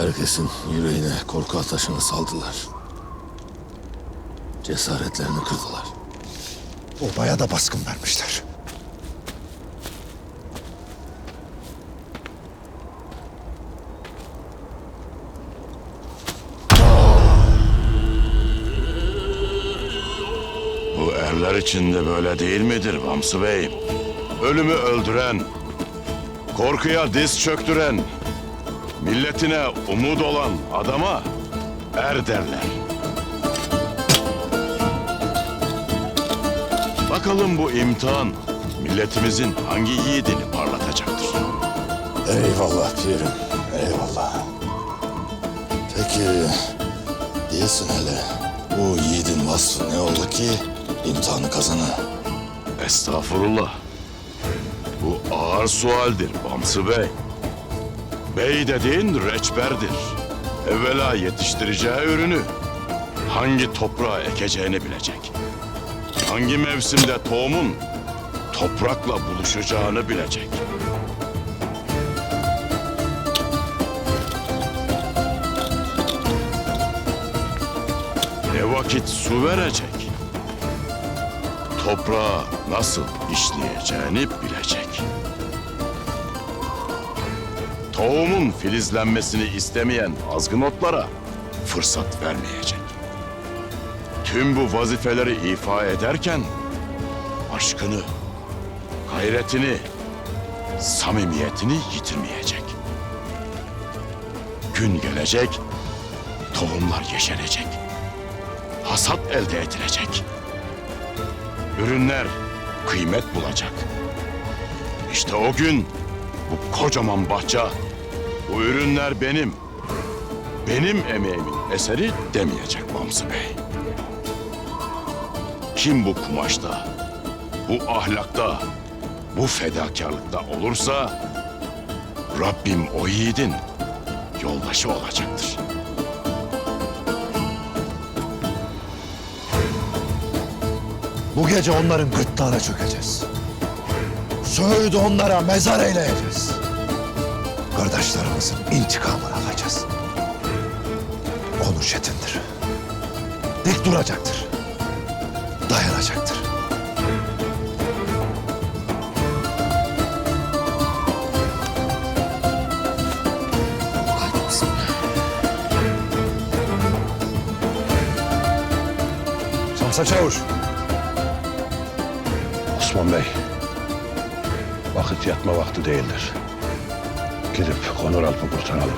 Herkesin yüreğine korku ateşini saldılar. Cesaretlerini kırdılar. Obaya da baskın vermişler. Bu erler içinde böyle değil midir Vamsı Bey'im? Ölümü öldüren, korkuya diz çöktüren, milletine umut olan adama er derler. Bakalım bu imtihan milletimizin hangi yiğidini parlatacaktır? Eyvallah pirim, eyvallah. Peki, diyesin hele bu yiğidin vasfı ne oldu ki imtihanı kazana? Estağfurullah. Bu ağır sualdir Bamsı Bey. Bey dediğin reçberdir. Evvela yetiştireceği ürünü hangi toprağa ekeceğini bilecek. Hangi mevsimde tohumun toprakla buluşacağını bilecek. Ne vakit su verecek toprağa nasıl işleyeceğini bilecek. Tohumun filizlenmesini istemeyen azgın otlara fırsat vermeyecek. Tüm bu vazifeleri ifa ederken aşkını, gayretini, samimiyetini yitirmeyecek. Gün gelecek, tohumlar yeşerecek. Hasat elde edilecek ürünler kıymet bulacak. İşte o gün bu kocaman bahçe, bu ürünler benim, benim emeğimin eseri demeyecek Mamsı Bey. Kim bu kumaşta, bu ahlakta, bu fedakarlıkta olursa Rabbim o yiğidin yoldaşı olacaktır. Bu gece onların gırtlağına çökeceğiz. Söğüdü onlara mezar eyleyeceğiz. Kardeşlerimizin intikamını alacağız. Onur çetindir. Dik duracaktır. Dayanacaktır. Samsa Çavuş. Osman Bey, vakit yatma vakti değildir. Gidip Konur Alp'ı kurtaralım.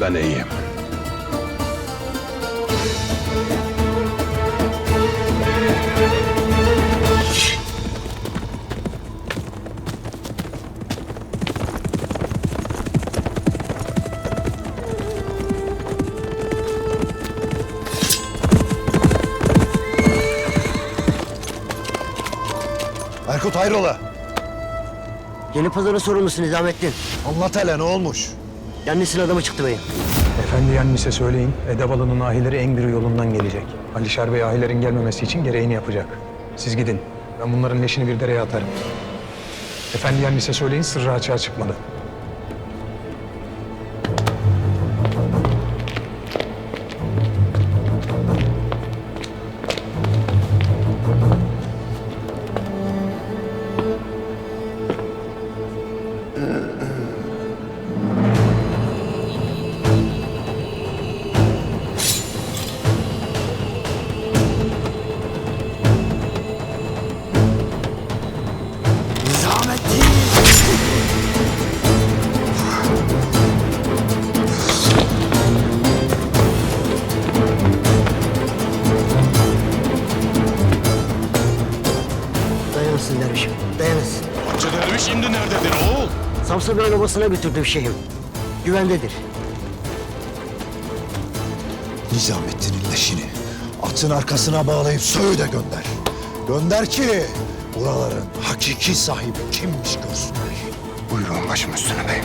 Ben iyiyim. Erkut hayrola? Yeni pazarın sorumlusu Nizamettin. Anlat hele ne olmuş? Yannisinin adamı çıktı beyim. Efendi Yannis'e söyleyin, Edebalı'nın ahileri en bir yolundan gelecek. Alişer Bey ahilerin gelmemesi için gereğini yapacak. Siz gidin, ben bunların leşini bir dereye atarım. Efendi Yannis'e söyleyin, sırrı açığa çıkmadı. Dayanırsın dervişim, dayanırsın. Hacı Derviş şimdi nerededir oğul? Samsun Bey'in obasına götürdüm şeyhim. Güvendedir. Nizamettin'in leşini atın arkasına bağlayıp Söğüt'e gönder. Gönder ki buraların hakiki sahibi kimmiş görsünler. Buyurun başım üstüne beyim.